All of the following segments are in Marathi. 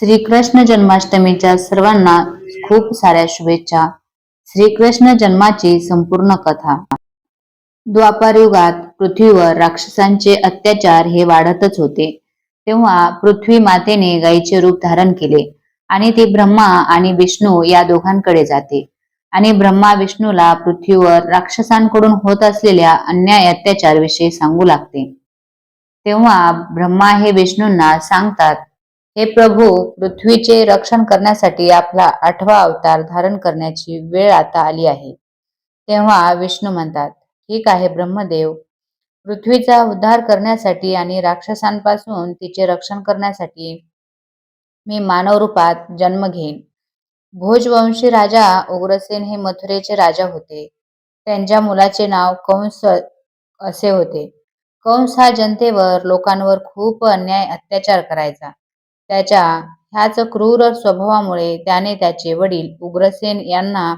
श्रीकृष्ण जन्माष्टमीच्या सर्वांना खूप साऱ्या शुभेच्छा. श्रीकृष्ण जन्माची संपूर्ण कथा. द्वापार युगात पृथ्वीवर राक्षसांचे अत्याचार हे वाढतच होते. तेव्हा पृथ्वी मातेने गायीचे रूप धारण केले आणि ती ब्रह्मा आणि विष्णू या दोघांकडे जाते. आणि ब्रह्मा विष्णूला पृथ्वीवर राक्षसांकडून होत असलेल्या अन्याय अत्याचार विषयी सांगू लागते. तेव्हा ब्रह्मा हे विष्णूंना सांगतात हे प्रभू पृथ्वीचे रक्षण करण्यासाठी आपला आठवा अवतार धारण करण्याची वेळ आता आली आहे. तेव्हा विष्णू म्हणतात ठीक आहे ब्रह्मदेव. पृथ्वीचा उद्धार करण्यासाठी आणि राक्षसांपासून तिचे रक्षण करण्यासाठी मी मानव रूपात जन्म घेईन. भोजवंशी राजा उग्रसेन हे मथुरेचे राजा होते. त्यांच्या मुलाचे नाव कंस असे होते. कंस हा जनतेवर लोकांवर खूप अन्याय अत्याचार करायचा. त्याच्या ह्याच क्रूर स्वभावामुळे त्याने त्याचे वडील उग्रसेन यांना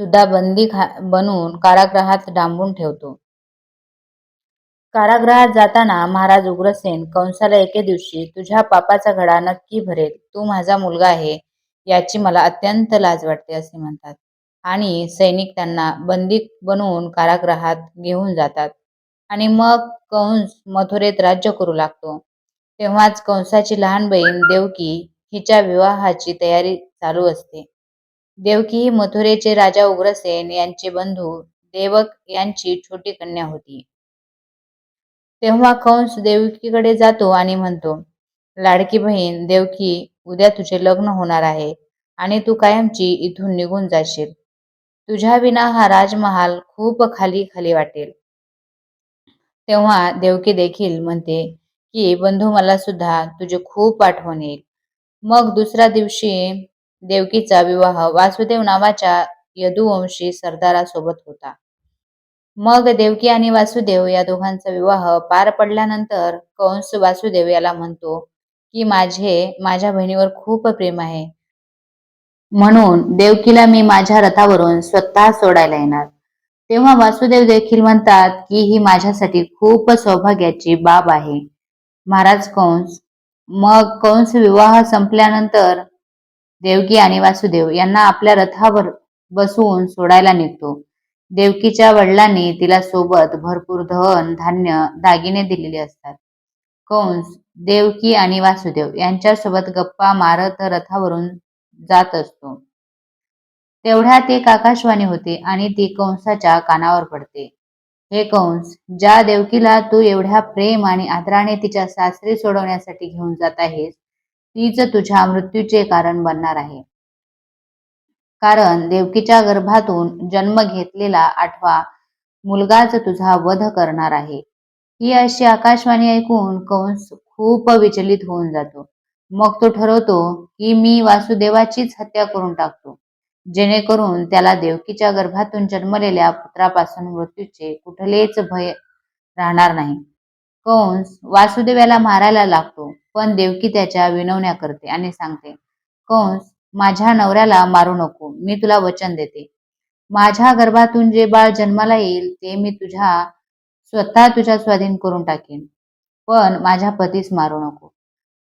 सुद्धा बंदी खा बनवून कारागृहात डांबून ठेवतो. कारागृहात जाताना महाराज उग्रसेन कंसाला एके दिवशी तुझ्या पापाचा घडा नक्की भरेल. तू माझा मुलगा आहे. याची मला अत्यंत लाज वाटते असे म्हणतात. आणि सैनिक त्यांना बंदी बनवून कारागृहात घेऊन जातात. आणि मग कंस मथुरेत राज्य करू लागतो. तेव्हाच कंसाची लहान बहीण देवकी हिच्या विवाहाची तयारी चालू असते. देवकी ही मथुरेचे राजा उग्रसेन यांचे बंधू देवक यांची छोटी कन्या होती. तेव्हा कंस देवकीकडे जातो आणि म्हणतो लाडकी बहीण देवकी उद्या तुझे लग्न होणार आहे आणि तू कायमची इथून निघून जाशील. तुझ्या विना हा राजमहाल खूप खाली खाली वाटेल. तेव्हा देवकी देखील म्हणते की बंधू मला सुद्धा तुझे खूप आठवण येईल. मग दुसऱ्या दिवशी देवकीचा विवाह वासुदेव नावाच्या यदुवंशी सरदारासोबत होता. मग देवकी आणि वासुदेव या दोघांचा विवाह पार पडल्यानंतर कंस वासुदेव याला म्हणतो की माझे माझ्या बहिणीवर खूप प्रेम आहे. म्हणून देवकीला मी माझ्या रथावरून स्वतः सोडायला येणार. तेव्हा वासुदेव देखील म्हणतात की ही माझ्यासाठी खूप सौभाग्याची बाब आहे. महाराज कंस मग कंस विवाह संपल्यानंतर देवकी आणि वासुदेव यांना आपल्या रथावर बसवून सोडायला निघतो. देवकीच्या वडिलांनी तिला सोबत भरपूर धन धान्य दागिने दिलेले असतात. कंस देवकी आणि वासुदेव यांच्यासोबत गप्पा मारत रथावरून जात असतो. तेवढ्यात एक आकाशवाणी होते आणि ती कंसाच्या कानावर पडते. हे कंस ज्या देवकीला तू एवढ्या प्रेम आणि आदराने तिच्या सासरी सोडवण्यासाठी घेऊन जात आहेस तीच तुझ्या मृत्यूचे कारण बनणार आहे. कारण देवकीच्या गर्भातून जन्म घेतलेला आठवा मुलगाच तुझा वध करणार आहे. ही अशी आकाशवाणी ऐकून कंस खूप विचलित होऊन जातो. मग तो ठरवतो की मी वासुदेवाचीच हत्या करून टाकतो. जेणेकरून त्याला देवकीच्या गर्भातून जन्मलेल्या पुत्रापासून मृत्यूचे कुठलेच भय राहणार नाही. कंस वासुदेवाला मारायला लागतो पण देवकी त्याच्या विनवण्या करते आणि सांगते कंस माझ्या नवऱ्याला मारू नको मी तुला वचन देते. माझ्या गर्भातून जे बाळ जन्माला येईल ते मी तुझ्या स्वतः तुझ्या स्वाधीन करून टाकेन. पण माझ्या पतीस मारू नको.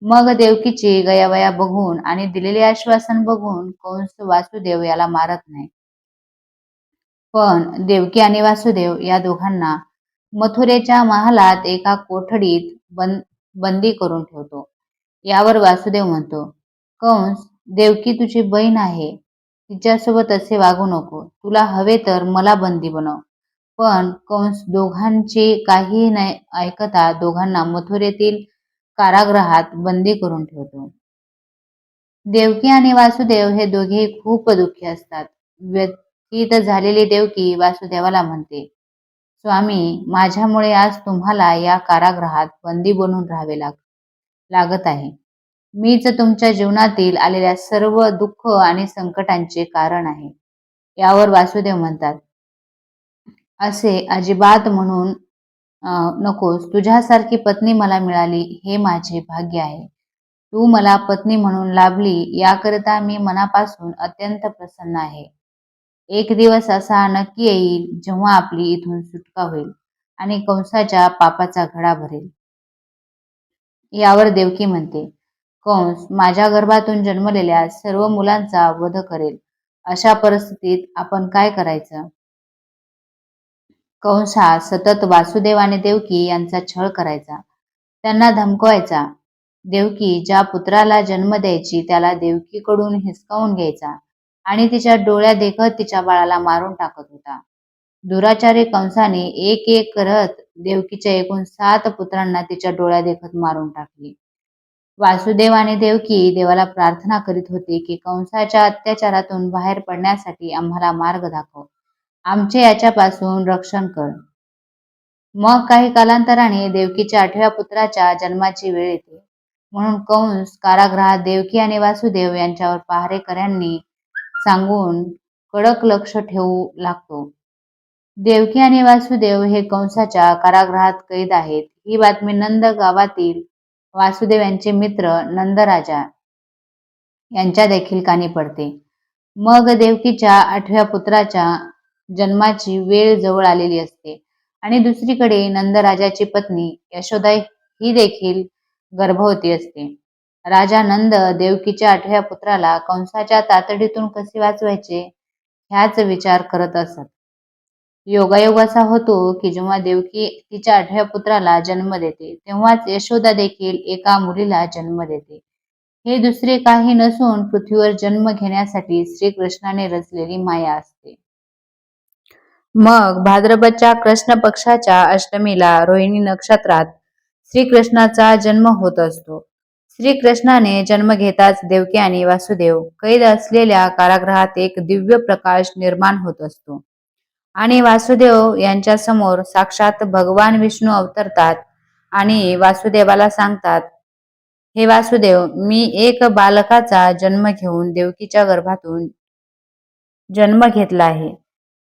मग देवकीची गयावया बघून आणि दिलेले आश्वासन बघून कंस वासुदेव याला मारत नाही. पण देवकी आणि वासुदेव या दोघांना मथुरेच्या महालात एका कोठडीत बंद बंदी करून ठेवतो. यावर वासुदेव म्हणतो कंस देवकी तुझी बहीण आहे. तिच्यासोबत असे वागू नको. तुला हवे तर मला बंदी बनव. पण कंस दोघांची काही नाही ऐकता दोघांना मथुरेतील कारागृहात बंदी करून ठेवतो. देवकी आणि वासुदेव हे दोघे खूप दुःखी असतात. व्यतीत झालेली देवकी वासुदेवाला म्हणते स्वामी माझ्यामुळे आज तुम्हाला या कारागृहात बंदी बनून राहावे लाग लागत आहे. मीच तुमच्या जीवनातील आलेल्या सर्व दुःख आणि संकटांचे कारण आहे. यावर वासुदेव म्हणतात असे अजिबात म्हणून नकोस. तुझ्यासारखी पत्नी मला मिळाली हे माझे भाग्य आहे. तू मला पत्नी म्हणून लाभली याकरिता मी मनापासून अत्यंत प्रसन्न आहे. एक दिवस असा नक्की येईल जेव्हा आपली इथून सुटका होईल आणि कंसाच्या पापाचा घडा भरेल. यावर देवकी म्हणते कंस माझ्या गर्भातून जन्मलेल्या सर्व मुलांचा वध करेल. अशा परिस्थितीत आपण काय करायचं? कंस हा सतत वासुदेव आणि देवकी यांचा छळ करायचा. त्यांना धमकवायचा. देवकी ज्या पुत्राला जन्म द्यायची त्याला देवकीकडून हिसकावून घ्यायचा आणि तिच्या डोळ्या देखत तिच्या बाळाला मारून टाकत होता. दुराचारी कंसाने एक एक करत देवकीच्या एकूण सात पुत्रांना तिच्या डोळ्या देखत मारून टाकली. वासुदेव आणि देवकी देवाला प्रार्थना करीत होते की कंसाच्या अत्याचारातून बाहेर पडण्यासाठी आम्हाला मार्ग दाखव. आमचे याच्यापासून रक्षण कर. मग काही कालांतराने देवकीच्या आठव्या पुत्राच्या जन्माची वेळ येते. म्हणून कंस कारागृहात देवकी आणि वासुदेव यांच्यावर पहारेकऱ्यांनी सांगून कडक लक्ष ठेवू लागतो. देवकी आणि वासुदेव हे कंसाच्या कारागृहात कैद आहेत. ही बातमी नंद गावातील वासुदेव यांचे मित्र नंदराजा यांच्या देखील कानी पडते. मग देवकीच्या आठव्या पुत्राच्या जन्माची वेळ जवळ आलेली असते. आणि दुसरीकडे नंदराजाची पत्नी यशोदा ही देखील गर्भवती असते. राजा नंद देवकीच्या आठव्या पुत्राला कंसाच्या तातडीतून कसे वाचवायचे? ह्याच विचार करत असत. योगायोग असा होतो की जेव्हा देवकी तिच्या आठव्या पुत्राला जन्म देते तेव्हाच यशोदा देखील एका मुलीला जन्म देते. हे दुसरे काही नसून पृथ्वीवर जन्म घेण्यासाठी श्रीकृष्णाने रचलेली माया असते. मग भाद्रपदच्या कृष्ण पक्षाच्या अष्टमीला रोहिणी नक्षत्रात श्रीकृष्णाचा जन्म होत असतो. श्रीकृष्णाने जन्म घेताच देवकी आणि वासुदेव कैद असलेल्या कारागृहात एक दिव्य प्रकाश निर्माण होत असतो. आणि वासुदेव यांच्या समोर साक्षात भगवान विष्णू अवतरतात आणि वासुदेवाला सांगतात हे वासुदेव मी एक बालकाचा जन्म घेऊन देवकीच्या गर्भातून जन्म घेतला आहे.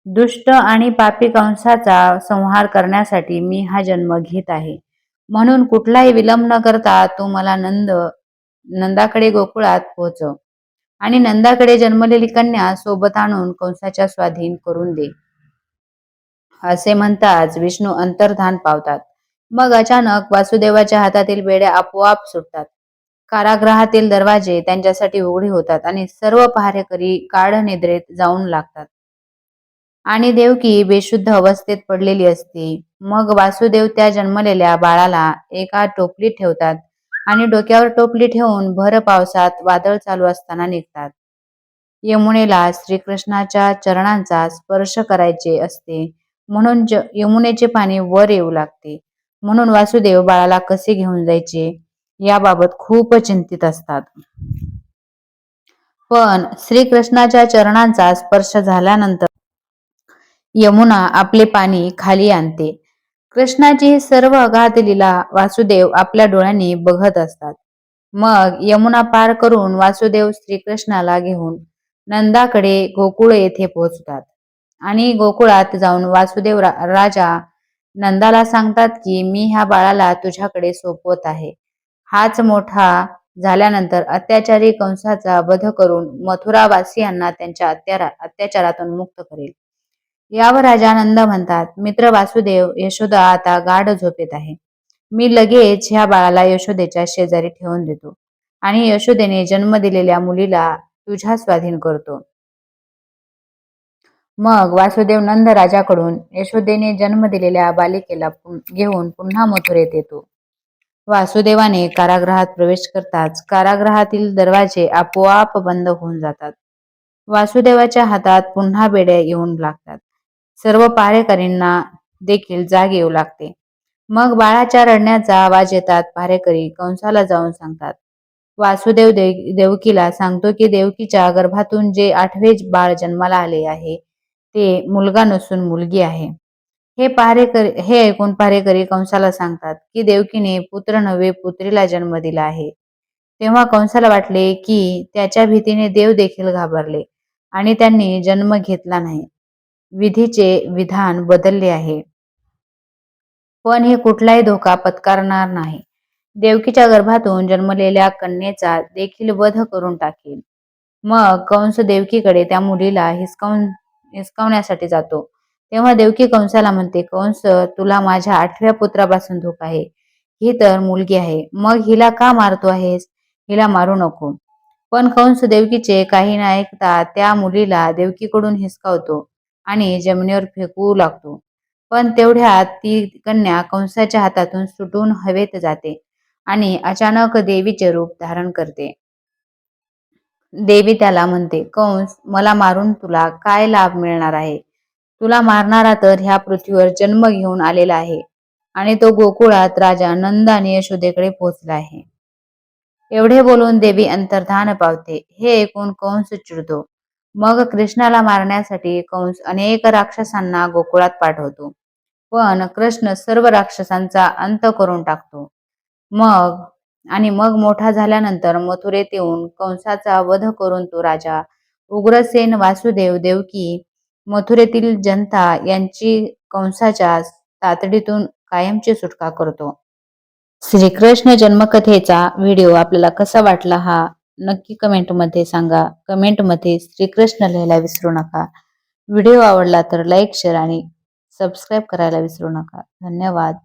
दुष्ट आणि पापी कंसाचा संहार करण्यासाठी मी हा जन्म घेत आहे. म्हणून कुठलाही विलंब न करता तू मला नंद नंदाकडे गोकुळात पोहोचव आणि नंदाकडे जन्मलेली कन्या सोबत आणून कंसाच्या स्वाधीन करून दे. असे म्हणताच विष्णू अंतर्धान पावतात. मग अचानक वासुदेवाच्या हातातील बेड्या आपोआप सुटतात. कारागृहातील दरवाजे त्यांच्यासाठी उघडी होतात आणि सर्व पहारेकरी गाढ निद्रेत जाऊन लागतात. आणि देवकी बेशुद्ध अवस्थेत पडलेली असते. मग वासुदेव त्या जन्मलेल्या बाळाला एका टोपलीत ठेवतात आणि डोक्यावर टोपली ठेवून भर पावसात वादळ चालू असताना निघतात. यमुनेला श्रीकृष्णाच्या चरणांचा स्पर्श करायचे असते. म्हणून यमुनेचे पाणी वर येऊ लागते. म्हणून वासुदेव बाळाला कसे घेऊन जायचे? याबाबत खूप चिंतित असतात. पण श्रीकृष्णाच्या चरणांचा स्पर्श झाल्यानंतर यमुना आपले पाणी खाली आणते. कृष्णाची सर्व अगाध लीला वासुदेव आपल्या डोळ्यांनी बघत असतात. मग यमुना पार करून वासुदेव श्रीकृष्णाला घेऊन नंदाकडे गोकुळ येथे पोहोचतात. आणि गोकुळात जाऊन वासुदेव रा राजा नंदाला सांगतात की मी ह्या बाळाला तुझ्याकडे सोपवत आहे. हाच मोठा झाल्यानंतर अत्याचारी कंसाचा वध करून मथुरावासियांना त्यांच्या अत्यारा अत्याचारातून मुक्त करेल. यावर राजानंद म्हणतात मित्र वासुदेव यशोदा आता गाढ झोपेत आहे. मी लगेच ह्या बाळाला यशोदेच्या शेजारी ठेवून देतो आणि यशोदेने जन्म दिलेल्या मुलीला तुझ्या स्वाधीन करतो. मग वासुदेव नंद राजाकडून यशोदेने जन्म दिलेल्या बालिकेला घेऊन पुन्हा मथुरेत येतो. वासुदेवाने कारागृहात प्रवेश करताच कारागृहातील दरवाजे आपोआप बंद होऊन जातात. वासुदेवाच्या हातात पुन्हा बेड्या येऊन लागतात. सर्व पारेकरींना देखील जाग येऊ लागते. मग बाळाच्या रडण्याचा आवाज येतात पारेकरी कंसाला जाऊन सांगतात. वासुदेव देव देवकीला सांगतो की देवकीच्या गर्भातून जे आठवे बाळ जन्माला आले आहे ते मुलगा नसून मुलगी आहे. हे पारेकर हे ऐकून पारेकरी कंसाला सांगतात की देवकीने पुत्र नव्हे पुत्रीला जन्म दिला आहे. तेव्हा कंसाला वाटले की त्याच्या भीतीने देव देखील घाबरले आणि त्यांनी जन्म घेतला नाही. विधीचे विधान बदलले आहे. पण हे कुठलाही धोका पत्कारणार नाही. देवकीच्या गर्भातून जन्मलेल्या कन्येचा देखील वध करून टाकेल. मग कंस देवकीकडे त्या मुलीला हिसकावून हिसकावण्यासाठी जातो. तेव्हा देवकी कंसाला म्हणते कंस तुला माझ्या आठव्या पुत्रापासून धोका आहे. ही तर मुलगी आहे. मग हिला का मारतो आहेस? हिला मारू नको. पण कंस देवकीचे काही न ऐकता त्या मुलीला देवकीकडून हिसकावतो. आणि जमिनीवर फेकू लागतो. पण तेवढ्यात ती कन्या कंसाच्या हातातून सुटून हवेत जाते आणि अचानक देवीचे रूप धारण करते. देवी त्याला म्हणते कंस मला मारून तुला काय लाभ मिळणार आहे? तुला मारणारा तर ह्या पृथ्वीवर जन्म घेऊन आलेला आहे आणि तो गोकुळात राजा नंद आणि यशोदेकडे पोहोचला आहे. एवढे बोलून देवी अंतर्धान पावते. हे ऐकून कंस चिडतो. मग कृष्णाला मारण्यासाठी कंस अनेक राक्षसांना गोकुळात पाठवतो. पण कृष्ण सर्व राक्षसांचा अंत करून टाकतो. मग आणि मग मोठा झाल्यानंतर मथुरेत येऊन कंसाचा वध करून तो राजा उग्रसेन वासुदेव देवकी मथुरेतील जनता यांची कंसाच्या तातडीतून कायमची सुटका करतो. श्रीकृष्ण जन्मकथेचा व्हिडिओ आपल्याला कसा वाटला हा नक्की कमेंटमध्ये सांगा. कमेंटमध्ये श्रीकृष्ण लिहायला विसरू नका. व्हिडिओ आवडला तर लाईक शेअर आणि सबस्क्राईब करायला विसरू नका. धन्यवाद.